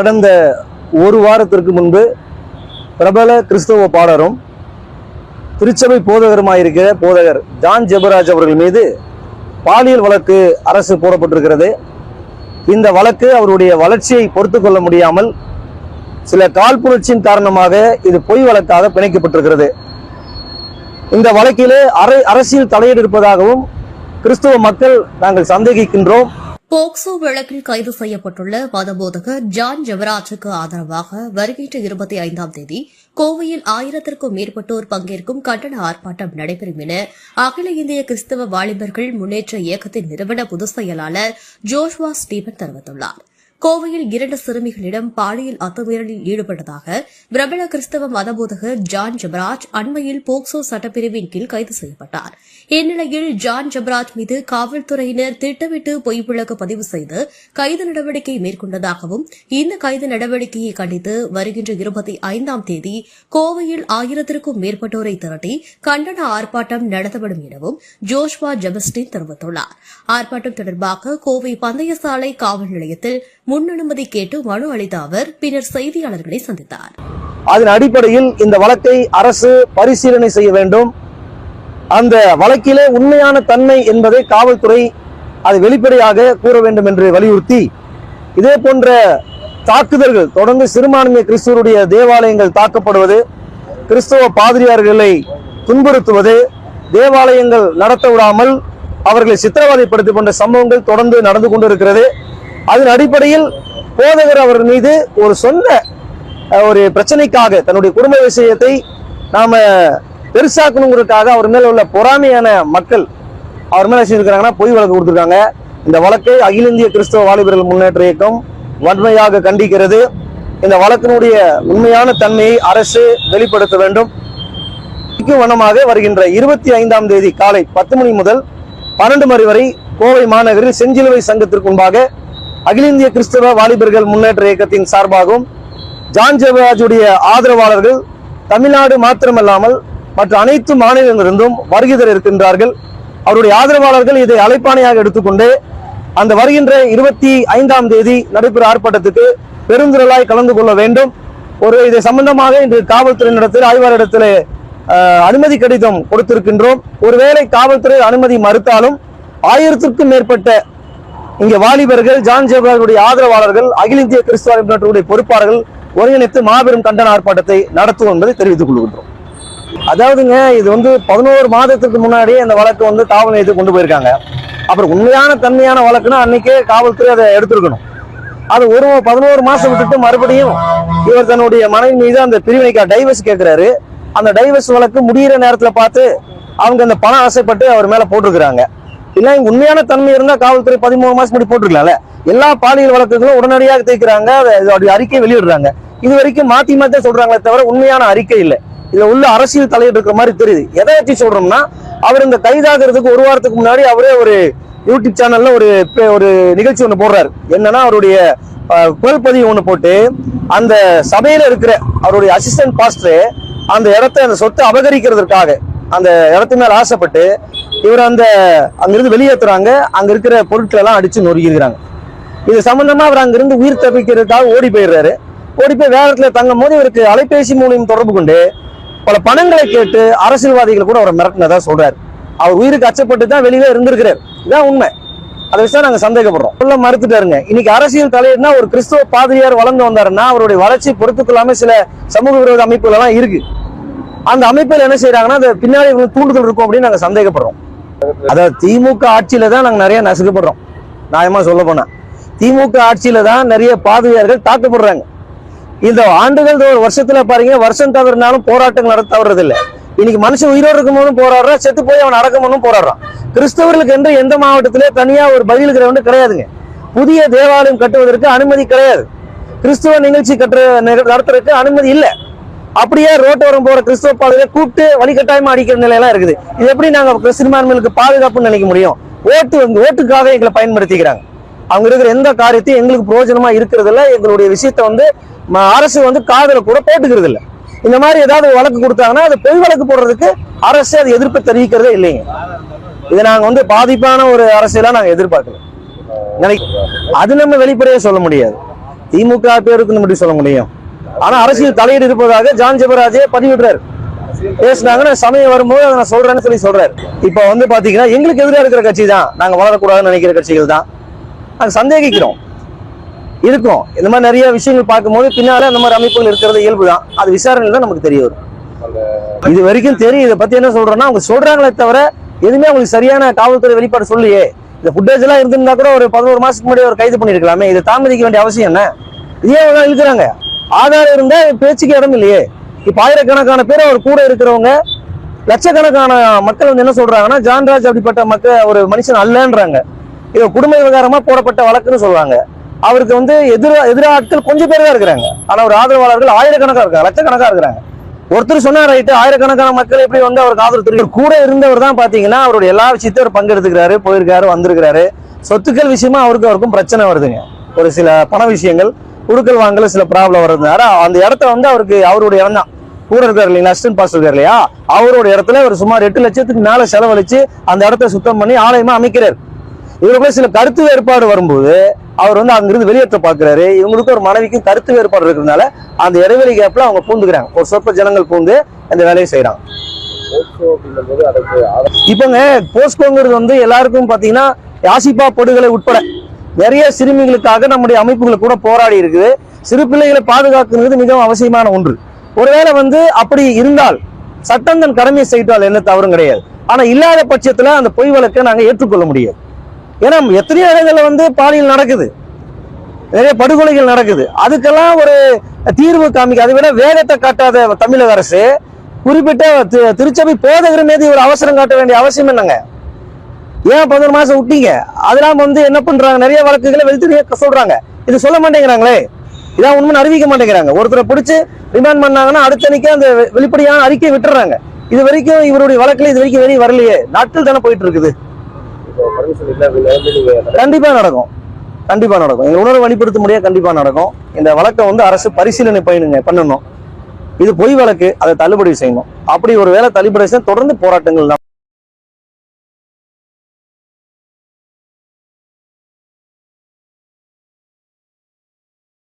கடந்த ஒரு வாரத்திற்கு முன்பு பிரபல கிறிஸ்தவ பாடரும் திருச்சபை போதகருமாயிருக்கிற போதகர் ஜான் ஜெபராஜ் அவர்கள் மீது பாலியல் வழக்கு அரசு போடப்பட்டிருக்கிறது. இந்த வழக்கு அவருடைய வளர்ச்சியை பொறுத்து கொள்ள முடியாமல் சில காழ்ப்புணர்ச்சியின் காரணமாக இது பொய் வழக்காக பிணைக்கப்பட்டிருக்கிறது. இந்த வழக்கிலே அரசியல் தலையீடு இருப்பதாகவும் கிறிஸ்தவ மக்கள் நாங்கள் சந்தேகிக்கின்றோம். போக்சோ வழக்கில் கைது செய்யப்பட்டுள்ள மதபோதகர் ஜான் ஜெவராஜுக்கு ஆதரவாக வருகின்ற இருபத்தி ஐந்தாம் தேதி கோவையில் ஆயிரத்திற்கும் மேற்பட்டோர் பங்கேற்கும் கண்டன ஆர்ப்பாட்டம் நடைபெறும் என அகில இந்திய கிறிஸ்தவ வாலிபர்கள் முன்னேற்ற இயக்கத்தின் நிறுவன பொதுச் செயலாளர் ஜோஷ்வா ஸ்டீபன் தெரிவித்துள்ளாா் கோவையில் இரண்டு சிறுமிகளிடம் பாலியல் அத்துமீறலில் ஈடுபட்டதாக பிரபல கிறிஸ்தவ மதபோதகர் ஜான் ஜபராஜ் அண்மையில் போக்சோ சட்டப்பிரிவின் கீழ் கைது செய்யப்பட்டார். இந்நிலையில் ஜான் ஜபராஜ் மீது காவல்துறையினர் திட்டமிட்டு பொய் விளக்கு பதிவு செய்து கைது நடவடிக்கை மேற்கொண்டதாகவும் இந்த கைது நடவடிக்கையை கண்டித்து வருகின்ற இருபத்தி ஐந்தாம் தேதி கோவையில் ஆயிரத்திற்கும் மேற்பட்டோரை திரட்டி கண்டன ஆர்ப்பாட்டம் நடத்தப்படும் எனவும் ஜோஷ்வா ஜெபஸ்டின் தெரிவித்துள்ளார். ஆர்ப்பாட்டம் தொடர்பாக கோவை பந்தயசாலை காவல் நிலையத்தில் முன் அனுமதி கேட்டு மனு அளித்த அவர் பின்னர் செய்தியாளர்களை சந்தித்தார். அதன் அடிப்படையில் இந்த வழக்கை அரசு பரிசீலனை செய்ய வேண்டும். அந்த வழக்கிலே உண்மையான தன்மை என்பதை காவல்துறை அது வெளிப்படையாக கூற வேண்டும் என்று வலியுறுத்தி இதே போன்ற தாக்குதல்கள் தொடர்ந்து சிறுபான்மை கிறிஸ்துவருடைய தேவாலயங்கள் தாக்கப்படுவது கிறிஸ்தவ பாதிரியார்களை துன்புறுத்துவது தேவாலயங்கள் நடத்த விடாமல் அவர்களை சித்திரவதைப்படுத்திக் கொண்ட சம்பவங்கள் தொடர்ந்து நடந்து கொண்டிருக்கிறது. அதன் அடிப்படையில் போதகர் அவர் மீது ஒரு சொந்த ஒரு பிரச்சனைக்காக தன்னுடைய குடும்ப விஷயத்தை நாம பெருசாக்கணுங்கிறதுக்காக அவர் மேல உள்ள பொறாமையான மக்கள் அவர் மேல செஞ்சிருக்கிறாங்கன்னா பொய் வழக்கு கொடுத்துருக்காங்க. இந்த வழக்கை அகில இந்திய கிறிஸ்தவ வாலிபர்கள் முன்னேற்ற இயக்கம் வன்மையாக கண்டிக்கிறது. இந்த வழக்கினுடைய உண்மையான தன்மையை அரசு வெளிப்படுத்த வேண்டும். குறிக்கும் வண்ணமாக வருகின்ற இருபத்தி ஐந்தாம் தேதி காலை பத்து மணி முதல் பன்னெண்டு மணி வரை கோவை மாநகரில் செஞ்சிலுவை சங்கத்திற்கு முன்பாக அகில இந்திய கிறிஸ்தவ வாலிபர்கள் முன்னேற்ற இயக்கத்தின் சார்பாகவும் ஜான் ஜெவராஜுடைய ஆதரவாளர்கள் தமிழ்நாடு மாத்திரமல்லாமல் மற்ற அனைத்து மாநிலங்களிலிருந்தும் வருகை தர இருக்கின்றார்கள். அவருடைய ஆதரவாளர்கள் இதை அழைப்பானையாக எடுத்துக்கொண்டு அந்த வருகின்ற இருபத்தி ஐந்தாம் தேதி நடைபெறும் ஆர்ப்பாட்டத்துக்கு பெருந்திரளாய் கலந்து கொள்ள வேண்டும். ஒரு இதை சம்பந்தமாக இன்று காவல்துறையினிடத்தில் ஆய்வாளரிடத்தில் அனுமதி கடிதம் கொடுத்திருக்கின்றோம். ஒருவேளை காவல்துறை அனுமதி மறுத்தாலும் ஆயிரத்திற்கும் மேற்பட்ட இங்க வாலிபர்கள் ஜான் ஜேபர்களுடைய ஆதரவாளர்கள் அகில இந்திய கிறிஸ்துவ முன்னேற்றத்துடைய பொறுப்பாளர்கள் ஒருங்கிணைத்து மாபெரும் கண்டன ஆர்ப்பாட்டத்தை நடத்துவோம் என்பதை தெரிவித்துக் கொள்கின்றோம். அதாவதுங்க இது வந்து பதினோரு மாதத்துக்கு முன்னாடியே இந்த வழக்கு வந்து காவல் நிலையத்துக்கு கொண்டு போயிருக்காங்க. அப்புறம் உண்மையான தன்மையான வழக்குன்னா அன்னைக்கே காவல்துறை அதை எடுத்திருக்கணும். அது ஒரு பதினோரு மாசம் விட்டுட்டு மறுபடியும் இவர் தன்னுடைய மனைவி மீது அந்த பிரிவினைக்கா டைவர்ஸ் கேட்கிறாரு. அந்த டைவர்ஸ் வழக்கு முடியிற நேரத்துல பார்த்து அவங்க அந்த பணம் ஆசைப்பட்டு அவர் மேல போட்டிருக்கிறாங்க. இல்லை உண்மையான தன்மை இருந்தால் காவல்துறை பதிமூணு மாசம் முடி போட்டிருக்கலாம்ல. எல்லா பாலியல் வழக்குகளும் உடனடியாக தேய்க்கிறாங்க அதை அதோடைய அறிக்கை வெளியிடுறாங்க. இது வரைக்கும் மாற்றி மாற்றி சொல்றாங்களே தவிர உண்மையான அறிக்கை இல்லை. இதுல உள்ள அரசியல் தலையீடு இருக்கிற மாதிரி தெரியுது. எதை வச்சு சொல்றோம்னா அவர் இந்த கைதாகிறதுக்கு ஒரு வாரத்துக்கு முன்னாடி அவரே ஒரு யூடியூப் சேனல்ல ஒரு ஒரு நிகழ்ச்சி ஒன்று போடுறாரு. என்னன்னா அவருடைய குரல் பதிவு ஒன்று போட்டு அந்த சபையில இருக்கிற அவருடைய அசிஸ்டன்ட் பாஸ்டர் அந்த இடத்த அந்த சொத்தை அபகரிக்கிறதுக்காக அந்த இடத்து மேல ஆசைப்பட்டு இவர் அந்த அங்கிருந்து வெளியேற்றுறாங்க அங்கே இருக்கிற பொருட்கள் எல்லாம் அடிச்சு நொறுக்கிருக்கிறாங்க இது சம்மந்தமாக அவர் அங்கிருந்து உயிர் தப்பிக்கிறதுக்காக ஓடி போயிடுறாரு. ஓடி போய் வேற இடத்துல தங்கும் போது இவருக்கு அலைபேசி மூலியம் தொடர்பு கொண்டு பல பணங்களை கேட்டு அரசியல்வாதிகள் கூட அவரை மிரட்டினதா சொல்றாரு. அவர் உயிருக்கு அச்சப்பட்டு தான் வெளியில் இருந்திருக்கிறார். இதான் உண்மை. அதை வச்சு தான் சந்தேகப்படுறோம். சொல்ல மறுத்துட்டாருங்க. இன்னைக்கு அரசியல் தலைவர்னா ஒரு கிறிஸ்தவ பாதிரியார் வளர்ந்து வந்தாருன்னா அவருடைய வளர்ச்சி பொறுத்துக்கொள்ளாம சில சமூக விரோத அமைப்புகள் எல்லாம் இருக்கு. அந்த அமைப்பில் என்ன செய்யறாங்கன்னா அது பின்னாடி இவங்களுக்கு தூண்டுதல் இருக்கும் அப்படின்னு நாங்கள் சந்தேகப்படுறோம். அதாவது திமுக ஆட்சியில தான் நாங்கள் நிறைய நசுக்கப்படுறோம். நியாயமா சொல்ல போனா. திமுக ஆட்சியில தான் நிறைய பாதிரியார்கள் தாக்கப்படுறாங்க. இந்த ஆண்டுகள் ஒரு வருஷத்துல பாருங்க வருஷம் தவறினாலும் போராட்டங்கள் நடத்த தவறது இல்ல இன்னைக்கு மனுஷன் உயிரோடு இருக்கும் போதும் போராடுறான் செத்து போய் அவன் அடக்கம் போராடுறான். கிறிஸ்தவர்களுக்கு என்று எந்த மாவட்டத்திலே தனியா ஒரு பதில் கிரவுண்டு கிடையாதுங்க. புதிய தேவாலயம் கட்டுவதற்கு அனுமதி கிடையாது. கிறிஸ்துவ நிகழ்ச்சி கட்டுற நடத்துறதுக்கு அனுமதி இல்லை. அப்படியே ரோட்டோரம் போற கிறிஸ்தவ பாதையில கூப்பிட்டு வழிகட்டாயமா அடிக்கிற நிலையெல்லாம் இருக்குது. இது எப்படி நாங்க சிறுபான்மைகளுக்கு பாதுகாப்புன்னு நினைக்க முடியும்? ஓட்டு வந்து ஓட்டுக்காக எங்களை பயன்படுத்திக்கிறாங்க. அவங்க இருக்கிற எந்த காரியத்தையும் எங்களுக்கு பிரயோஜனமா இருக்கிறதில்ல. எங்களுடைய விஷயத்த வந்து அரசு வந்து காதல கூட போட்டுக்கிறது இல்லை இந்த மாதிரி ஏதாவது வழக்கு கொடுத்தாங்கன்னா அது பொய் வழக்கு போடுறதுக்கு அரசு அது எதிர்ப்பு தெரிவிக்கிறதே இல்லைங்க. இதை நாங்க வந்து பாதிப்பான ஒரு அரசியலா நாங்க எதிர்பார்க்கல. நினை அது நம்ம வெளிப்படையே சொல்ல முடியாது. திமுக பேருக்கு நம்ம சொல்ல முடியும்? ஆனா அரசியல் தலையீடு இருப்பதாக ஜான் ஜெபராஜே பதிவிடுறாரு. பேசினாங்கன்னா சமயம் வரும்போது அதை நான் சொல்றேன்னு சொல்லி சொல்றாரு. இப்போ வந்து பாத்தீங்கன்னா எங்களுக்கு எதிராக இருக்கிற கட்சி தான். நாங்க வளரக்கூடாதுன்னு நினைக்கிற கட்சிகள் தான். நாங்கள் சந்தேகிக்கிறோம். இருக்கும். இந்த மாதிரி நிறைய விஷயங்கள் பார்க்கும்போது பின்னால அந்த மாதிரி அமைப்புகள் இருக்கிறது இயல்பு தான். அது விசாரணையில் தான் நமக்கு தெரிய வரும். இது வரைக்கும் தெரியும். இதை பத்தி என்ன சொல்றேன்னா அவங்க சொல்றாங்களே தவிர எதுவுமே அவங்களுக்கு சரியான காவல்துறை வெளிப்பாடு சொல்லியே இந்த ஃபுட்டேஜ் எல்லாம் இருந்திருந்தா கூட ஒரு பதினோரு மாசத்துக்கு முன்னாடி ஒரு கைது பண்ணிருக்கலாமே இதை தாமதிக்க வேண்டிய அவசியம் என்ன? இதே அவங்க இழுக்கிறாங்க? ஆதாரம் இருந்தா பேச்சுக்கு இடம் இல்லையே. இப்ப ஆயிரக்கணக்கான பேர் அவர் கூட இருக்கிறவங்க லட்சக்கணக்கான மக்கள் வந்து என்ன சொல்றாங்கன்னா ஜான்ராஜ் அப்படிப்பட்ட மக்கள் ஒரு மனுஷன் அல்லன்றாங்க. இது குடும்ப விவகாரமா போடப்பட்ட வழக்குன்னு சொல்றாங்க அவருக்கு வந்து எதிர எதிராக ஆட்கள் கொஞ்சம் பேர் தான் இருக்கிறாங்க. ஆனா ஒரு ஆதரவாளர்கள் ஆயிரக்கணக்கா இருக்காங்க லட்சக்கணக்கா இருக்கிறாங்க. ஒருத்தர் சொன்னா ரைட்டு ஆயிரக்கணக்கான மக்கள் எப்படி வந்து அவருக்கு ஆதரவு தெரியும் கூட இருந்தவர் தான் பாத்தீங்கன்னா அவருடைய எல்லா விஷயத்தையும் அவர் பங்கெடுத்துக்கிறாரு போயிருக்காரு வந்திருக்கிறாரு. சொத்துக்கள் விஷயமா அவருக்கு அவருக்கும் பிரச்சனை வருதுங்க. ஒரு சில பண விஷயங்கள் கொடுக்கல் வாங்கல சில ப்ராப்ளம் வருதுனால அந்த இடத்த வந்து அவருக்கு அவருடைய இடம் தான். கூட இருக்காரு இல்லைங்களா அசிஸ்டன்ட் பாஸ்டர் இருக்கார் இல்லையா? அவரோட இடத்துல ஒரு சுமார் எட்டு லட்சத்துக்கு மேல செலவழிச்சு அந்த இடத்த சுத்தம் பண்ணி ஆலயமா அமைக்கிறார். இவருக்குள்ள சில கருத்து வேறுபாடு வரும்போது அவர் வந்து அங்கிருந்து வெளியேற்ற பாக்குறாரு இவங்களுக்கு ஒரு மனைவிக்கும் கருத்து வேறுபாடு இருக்கிறதுனால அந்த இடைவெளி கேப்ல அவங்க பூந்துக்கிறாங்க. ஒரு சொற்ப ஜனங்கள் பூந்து அந்த வேலையை செய்யறாங்க இப்போங்க போஸ்கோங்கிறது வந்து எல்லாருக்கும் பாத்தீங்கன்னா யாசிப்பா பொடுகளை உட்பட நிறைய சிறுமிகளுக்காக நம்முடைய அமைப்புகள் கூட போராடி இருக்குது. சிறு பிள்ளைகளை பாதுகாக்கிறது மிகவும் அவசியமான ஒன்று. ஒருவேளை வந்து அப்படி இருந்தால் சட்டம் தன் கடமையை செய்தால் என்ன தவறும் கிடையாது. ஆனா இல்லாத பட்சத்துல அந்த பொய் வழக்கை நாங்க ஏற்றுக்கொள்ள முடியாது. ஏன்னா எத்தனையோ இடங்கள்ல வந்து பாலியல் நடக்குது. நிறைய படுகொலைகள் நடக்குது. அதுக்கெல்லாம் ஒரு தீர்வு காமிக்க அதை விட வேகத்தை காட்டாத தமிழக அரசு குறிப்பிட்ட திருச்சபை போதகர் மீது ஒரு அவசரம் காட்ட வேண்டிய அவசியம் என்னங்க? ஏன் பதினொரு மாசம் விட்டீங்க? அதெல்லாம் வந்து என்ன பண்றாங்க? நிறைய வழக்குகளை வெளித்தறிய சொல்றாங்க. இது சொல்ல மாட்டேங்கிறாங்களே. இதான் உண்மைன்னு அறிவிக்க மாட்டேங்கிறாங்க. ஒருத்தரை பிடிச்சி ரிமாண்ட் பண்ணாங்கன்னா அடுத்தன்னைக்கு அந்த வெளிப்படையான அறிக்கை விட்டுறாங்க. இது வரைக்கும் இவருடைய வழக்குல இது வரைக்கும் வெளியே வரலையே. நாட்கள் தானே போயிட்டு இருக்குது கண்டிப்பா நடக்கும். கண்டிப்பா நடக்கும். எங்க உணர்வு வெளிப்படுத்த முடியாது கண்டிப்பா நடக்கும். இந்த வழக்கை வந்து அரசு பரிசீலனை பண்ணுங்க பண்ணணும். இது பொய் வழக்கு. அதை தள்ளுபடி செய்யணும். அப்படி ஒரு வேலை தள்ளுபடி செய்ய தொடர்ந்து போராட்டங்கள் தான்.